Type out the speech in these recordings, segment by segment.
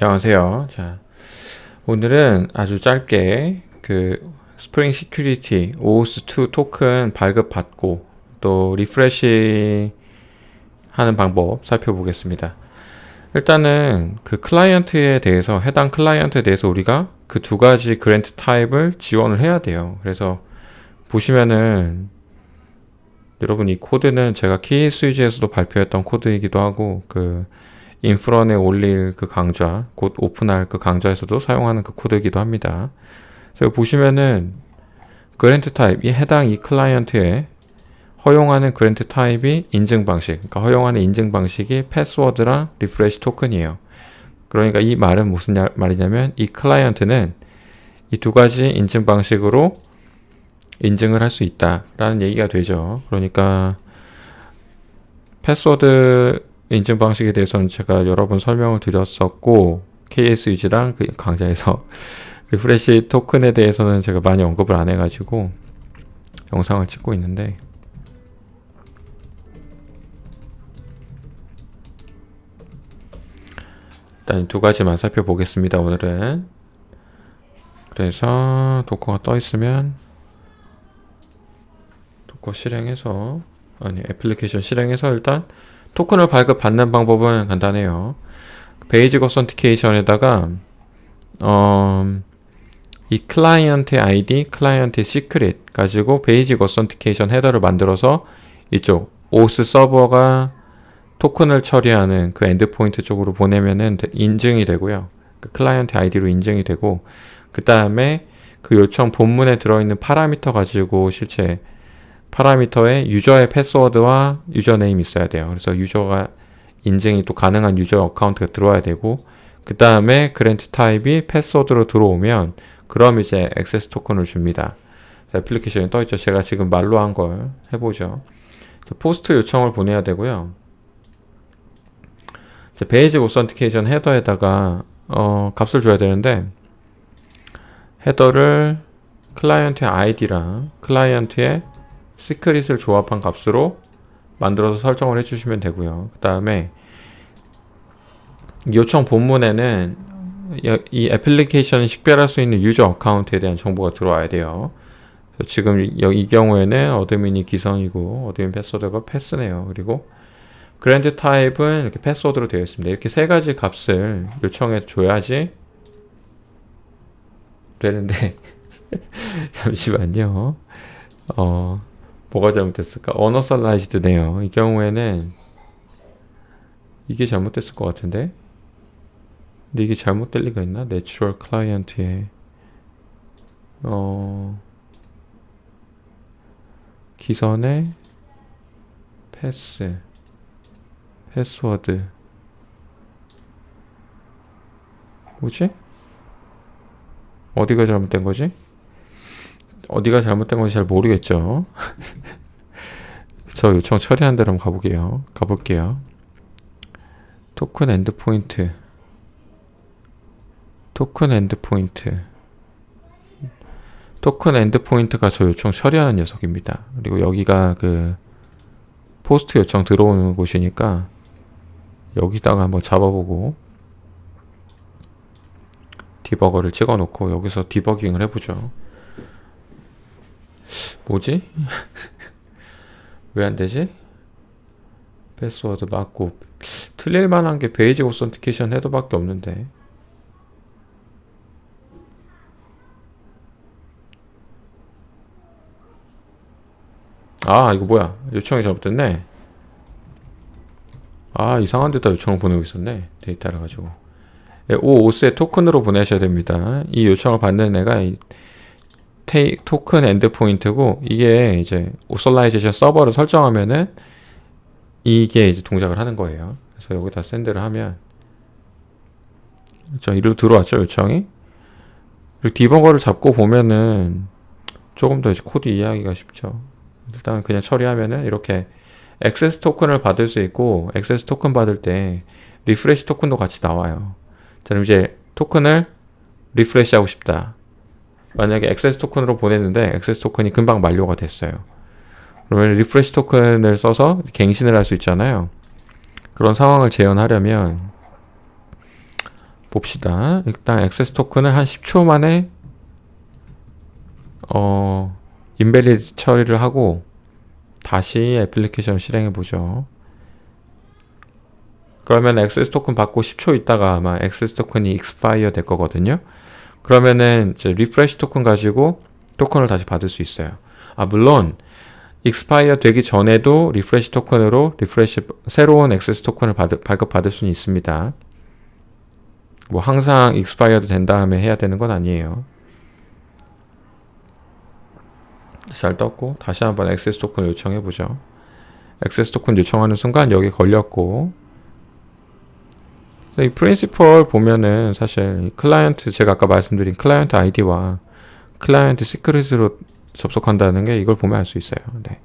안녕하세요. 자, 오늘은 아주 짧게 그 스프링 시큐리티 OS2 토큰 발급 받고 또 리프레시 하는 방법 살펴보겠습니다. 일단은 그 클라이언트에 대해서 해당 클라이언트에 대해서 우리가 그 두 가지 그랜트 타입을 지원을 해야 돼요. 그래서 보시면은 여러분 이 코드는 제가 키 스위즈에서도 발표했던 코드이기도 하고 그 인프런에 올릴 그 강좌, 곧 오픈할 그 강좌에서도 사용하는 그 코드이기도 합니다. 그래서 보시면은 그랜트 타입, 이 해당 이 클라이언트에 허용하는 그랜트 타입이 인증 방식, 그러니까 허용하는 인증 방식이 패스워드랑 리프레시 토큰이에요. 그러니까 이 말은 무슨 야- 말이냐면 이 클라이언트는 이 두 가지 인증 방식으로 인증을 할 수 있다라는 얘기가 되죠. 그러니까 패스워드 인증 방식에 대해서는 제가 여러 번 설명을 드렸었고 KSUG랑 그 강좌에서 리프레시 토큰에 대해서는 제가 많이 언급을 안 해가지고 영상을 찍고 있는데. 일단 이두 가지만 살펴보겠습니다 오늘은. 그래서 도커가 떠 있으면 도커 실행해서 아니 애플리케이션 실행해서 일단 토큰을 발급받는 방법은 간단해요. 베이직 어선티케이션에다가 어, 이 클라이언트 아이디, 클라이언트 시크릿 가지고 베이직 어선티케이션 헤더를 만들어서 이쪽 오스 서버가 토큰을 처리하는 그 엔드포인트 쪽으로 보내면은 되- 인증이 되고요. 그 클라이언트 아이디로 인증이 되고 그 다음에 그 요청 본문에 들어있는 파라미터 가지고 실제 파라미터에 유저의 패스워드와 유저네임이 있어야 돼요. 그래서 유저가 인증이 또 가능한 유저 어카운트가 들어와야 되고 그 다음에 그랜트 타입이 패스워드로 들어오면 그럼 이제 액세스 토큰을 줍니다. 자, 애플리케이션이 떠있죠. 제가 지금 말로 한 걸 해보죠. 자, 포스트 요청을 보내야 되고요. 베이직 오선티케이션 헤더에다가 어, 값을 줘야 되는데 헤더를 클라이언트의 아이디랑 클라이언트의 시크릿을 조합한 값으로 만들어서 설정을 해주시면 되고요. 그 다음에 요청 본문에는 여- 이 애플리케이션을 식별할 수 있는 유저 어카운트에 대한 정보가 들어와야 돼요. 지금 여- 이 경우에는 어드민이 기성이고 어드민 패스워드가 패스네요. 그리고 그랜드 타입은 이렇게 패스워드로 되어 있습니다. 이렇게 세 가지 값을 요청해 줘야지 되는데 잠시만요. 어 뭐가 잘못됐을까? 어너설라이즈드네요. 이 경우에는 이게 잘못됐을 것 같은데. 근데 이게 잘못될 리가 있나? 내추럴 클라이언트에 어 기선에 패스 패스워드 뭐지? 어디가 잘못된 거지? 어디가 잘못된 건지 잘 모르겠죠. 저 요청 처리한 대로 한번 가볼게요. 가볼게요. 토큰 엔드 포인트. 토큰 엔드 포인트. 토큰 엔드 포인트가 저 요청 처리하는 녀석입니다. 그리고 여기가 그 포스트 요청 들어오는 곳이니까 여기다가 한번 잡아보고 디버거를 찍어 놓고 여기서 디버깅을 해보죠. 뭐지? 왜 안 되지? 패스워드 맞고 틀릴 만한 게 베이직 오선티케이션 헤더밖에 없는데. 아 이거 뭐야? 요청이 잘못됐네. 아 이상한 데다 요청을 보내고 있었네. 데이터를 가지고. 예, 오 오스의 토큰으로 보내셔야 됩니다. 이 요청을 받는 애가 이 테이, 토큰 엔드 포인트고 이게 이제 오설라이제이션 서버를 설정하면은 이게 이제 동작을 하는 거예요. 그래서 여기다 샌드를 하면 자 이리로 들어왔죠 요청이. 그리고 디버거를 잡고 보면은 조금 더 이제 코드 이해하기가 쉽죠. 일단 그냥 처리하면은 이렇게 액세스 토큰을 받을 수 있고 액세스 토큰 받을 때 리프레시 토큰도 같이 나와요. 자 그럼 이제 토큰을 리프레시 하고 싶다. 만약에 액세스 토큰으로 보냈는데 액세스 토큰이 금방 만료가 됐어요. 그러면 리프레시 토큰을 써서 갱신을 할 수 있잖아요. 그런 상황을 재현하려면 봅시다. 일단 액세스 토큰을 한 10초 만에 어 인벨리드 처리를 하고 다시 애플리케이션을 실행해 보죠. 그러면 액세스 토큰 받고 10초 있다가 아마 액세스 토큰이 익스파이어 될 거거든요. 그러면은 이제 리프레시 토큰 가지고 토큰을 다시 받을 수 있어요. 아 물론 익스파이어 되기 전에도 리프레시 토큰으로 리프레시 새로운 액세스 토큰을 받을, 발급받을 수는 있습니다. 뭐 항상 익스파이어도 된 다음에 해야 되는 건 아니에요. 잘 떴고 다시 한번 액세스 토큰 요청해 보죠. 액세스 토큰 요청하는 순간 여기 걸렸고 이 프린시펄 보면은 사실 이 클라이언트 제가 아까 말씀드린 클라이언트 아이디와 클라이언트 시크릿으로 접속한다는 게 이걸 보면 알 수 있어요. 네.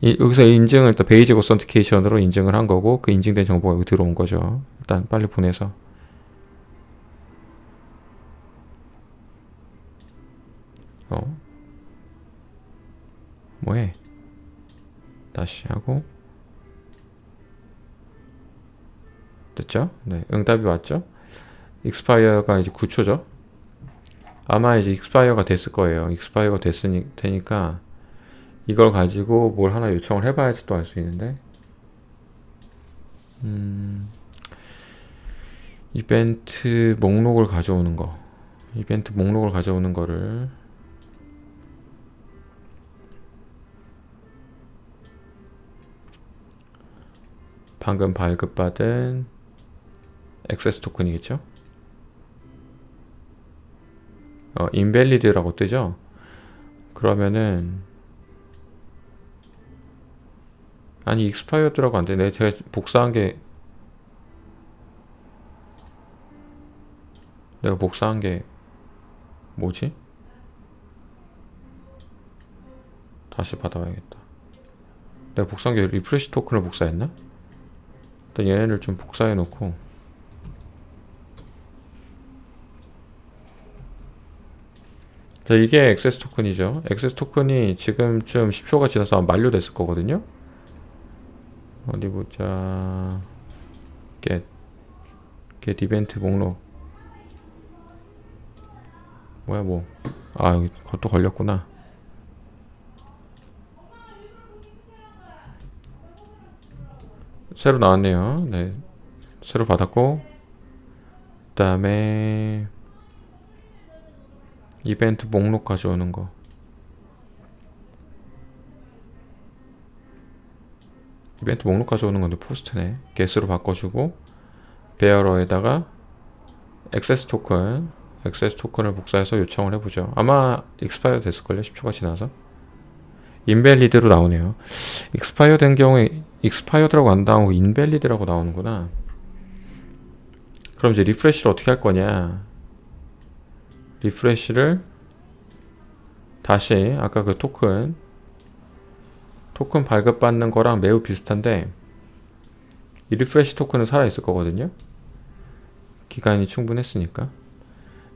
이, 여기서 인증을 일단 베이직 오선티케이션으로 인증을 한 거고 그 인증된 정보가 여기 들어온 거죠. 일단 빨리 보내서 어 뭐해 다시 하고 됐죠? 네 응답이 왔죠? 익스파이어가 이제 9초죠? 아마 이제 익스파이어가 됐을 거예요. 익스파이어가 됐으니 되니까 이걸 가지고 뭘 하나 요청을 해봐야지 또 알 수 있는데 음, 이벤트 목록을 가져오는 거 이벤트 목록을 가져오는 거를 방금 발급받은 액세스 토큰이겠죠? 어, 인벨리드라고 뜨죠? 그러면은 아니 익스파이어드라고 안 되네. 제가 복사한 게 내가 복사한 게 뭐지? 다시 받아봐야겠다. 내가 복사한 게 리프레시 토큰을 복사했나? 일단 얘네를 좀 복사해 놓고 자, 이게 액세스 토큰이죠. 액세스 토큰이 지금쯤 10초가 지나서 만료됐을 거거든요. 어디 보자. get get 이벤트 목록. 뭐야 뭐. 아, 또 걸렸구나. 새로 나왔네요. 네. 새로 받았고 그다음에 이벤트 목록 가져오는 거. 이벤트 목록 가져오는 건데 포스트네. 게스로 바꿔주고 베어러에다가 액세스 토큰, 액세스 토큰을 복사해서 요청을 해보죠. 아마 익스파이어 됐을걸요. 10초가 지나서. 인벨리드로 나오네요. 익스파이어 된 경우에 익스파이어드라고 안 나오고 인벨리드라고 나오는구나. 그럼 이제 리프레시를 어떻게 할 거냐? 리프레시를 다시 아까 그 토큰 토큰 발급받는 거랑 매우 비슷한데 이 리프레시 토큰은 살아있을 거거든요. 기간이 충분했으니까.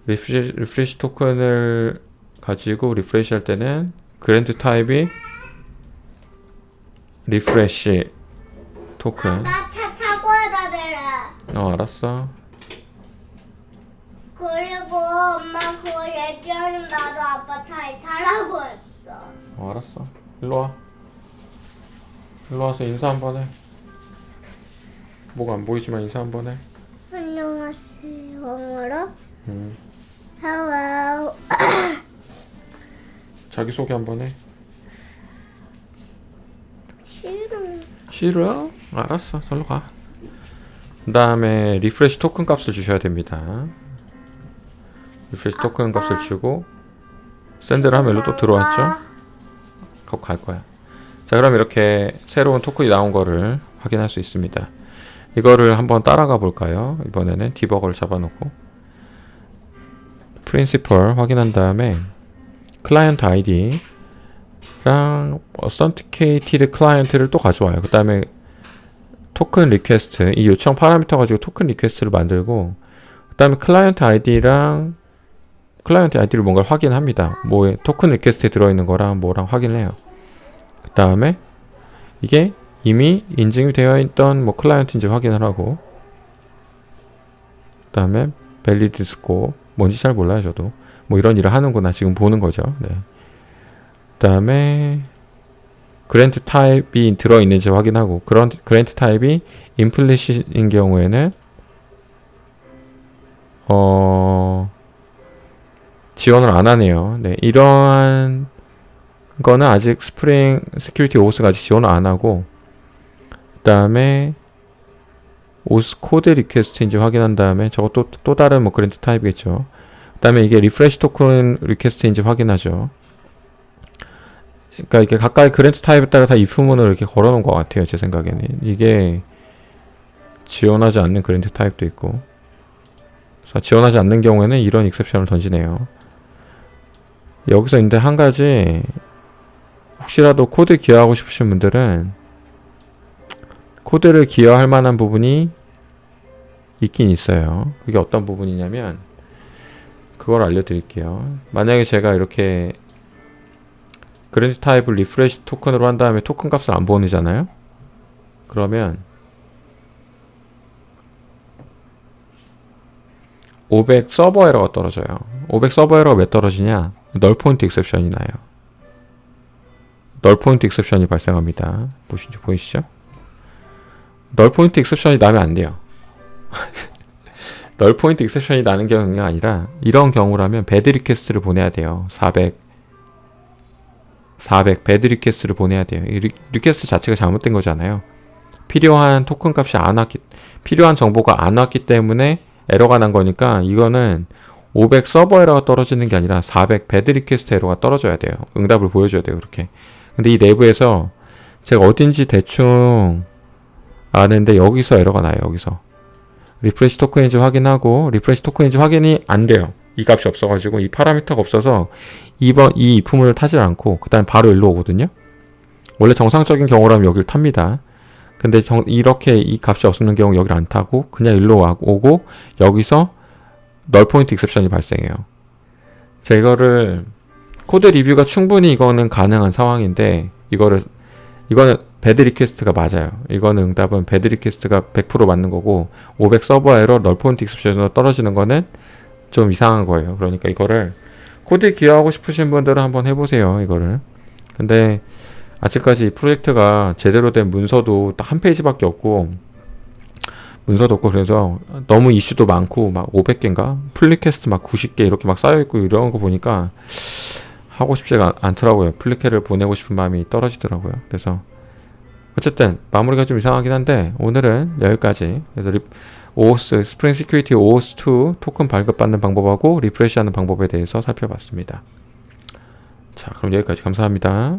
리프레시, 리프레시 토큰을 가지고 리프레시 할 때는 그랜드 타입이 리프레시 토큰. 어 알았어 엄마 그거 얘기하는 나도 아빠 차에 타라고 했어. 어 알았어 일로 와 일로 와서 인사 한번 해 뭐가 안 보이지만 인사 한번 해 안녕하세요. 영어로 음. Hello. 자기 소개 한번 해 싫어. 싫어? 알았어. 절로 가. 그 다음에 리프레시 토큰 값을 주셔야 됩니다. 리프레시 토큰. 값을 주고 샌드를 하면 일로 또 들어왔죠? 거기 갈 거야. 자 그럼 이렇게 새로운 토큰이 나온 거를 확인할 수 있습니다. 이거를 한번 따라가 볼까요? 이번에는 디버거를 잡아놓고 프린시펄 확인한 다음에 클라이언트 아이디 랑 authenticated client를 또 가져와요. 그 다음에 토큰 리퀘스트 이 요청 파라미터 가지고 토큰 리퀘스트를 만들고 그 다음에 클라이언트 아이디랑 클라이언트 아이디를 뭔가 확인합니다. 뭐 토큰 리퀘스트에 들어있는 거랑 뭐랑 확인을 해요. 그 다음에 이게 이미 인증이 되어 있던 뭐 클라이언트인지 확인을 하고 그 다음에 밸리드 스코 뭔지 잘 몰라요 저도 뭐 이런 일을 하는구나 지금 보는 거죠 네. 그 다음에 그랜트 타입이 들어있는지 확인하고 그런 그랜트 타입이 임플리시인 경우에는 어 지원을 안 하네요. 네, 이러한 거는 아직 스프링 시큐리티 오스가 아직 지원을 안 하고 그 다음에 오스 코드 리퀘스트인지 확인한 다음에 저거 또, 또 다른 뭐 그랜트 타입이겠죠. 그 다음에 이게 리프레시 토큰 리퀘스트인지 확인하죠. 그러니까 이게 각각의 그랜트 타입에 따라 다 if문을 이렇게 걸어놓은 것 같아요. 제 생각에는 이게 지원하지 않는 그랜트 타입도 있고 지원하지 않는 경우에는 이런 익셉션을 던지네요. 여기서 근데 한 가지 혹시라도 코드 기여하고 싶으신 분들은 코드를 기여할 만한 부분이 있긴 있어요. 그게 어떤 부분이냐면 그걸 알려드릴게요. 만약에 제가 이렇게 그랜드 타입을 리프레시 토큰으로 한 다음에 토큰 값을 안 보내잖아요. 그러면 500 서버 에러가 떨어져요. 500 서버 에러가 왜 떨어지냐? 널 포인트 익셉션이 나요. 널 포인트 익셉션이 발생합니다. 보시죠, 보이시죠? 널 포인트 익셉션이 나면 안 돼요. 널 포인트 익셉션이 나는 경우가 아니라 이런 경우라면 배드 리퀘스트를 보내야 돼요. 400 400 배드 리퀘스트를 보내야 돼요. 이 리, 리퀘스트 자체가 잘못된 거잖아요. 필요한 토큰 값이 안 왔기 필요한 정보가 안 왔기 때문에 에러가 난 거니까 이거는 500 서버 에러가 떨어지는 게 아니라 400 배드 리퀘스트 에러가 떨어져야 돼요. 응답을 보여줘야 돼요. 그렇게. 근데 이 내부에서 제가 어딘지 대충 아는데 여기서 에러가 나요. 여기서. 리프레시 토큰인지 확인하고 리프레시 토큰인지 확인이 안 돼요. 이 값이 없어가지고 이 파라미터가 없어서 이번 이 이품을 타질 않고 그다음 에 바로 일로 오거든요. 원래 정상적인 경우라면 여기를 탑니다. 근데 정, 이렇게 이 값이 없는 경우 여기를 안 타고 그냥 일로 와, 오고 여기서 널 포인트 익셉션이 발생해요. 제가 이거를 코드 리뷰가 충분히 이거는 가능한 상황인데 이거를 이거는 배드 리퀘스트가 맞아요. 이거는 응답은 배드 리퀘스트가 100% 맞는 거고 500 서버 에러 널 포인트 익셉션으로 떨어지는 거는 좀 이상한 거예요. 그러니까 이거를 코드 기여하고 싶으신 분들은 한번 해보세요. 이거를. 근데 아직까지 이 프로젝트가 제대로 된 문서도 딱 한 페이지밖에 없고 문서도 없고 그래서 너무 이슈도 많고 막 500개인가 플리캐스트 막 90개 이렇게 막 쌓여 있고 이런 거 보니까 하고 싶지가 않더라고요. 플리캐를 보내고 싶은 마음이 떨어지더라고요. 그래서 어쨌든 마무리가 좀 이상하긴 한데 오늘은 여기까지. 그래서 리, OOS 스프링 시큐리티 OOS2 토큰 발급받는 방법하고 리프레시하는 방법에 대해서 살펴봤습니다. 자, 그럼 여기까지 감사합니다.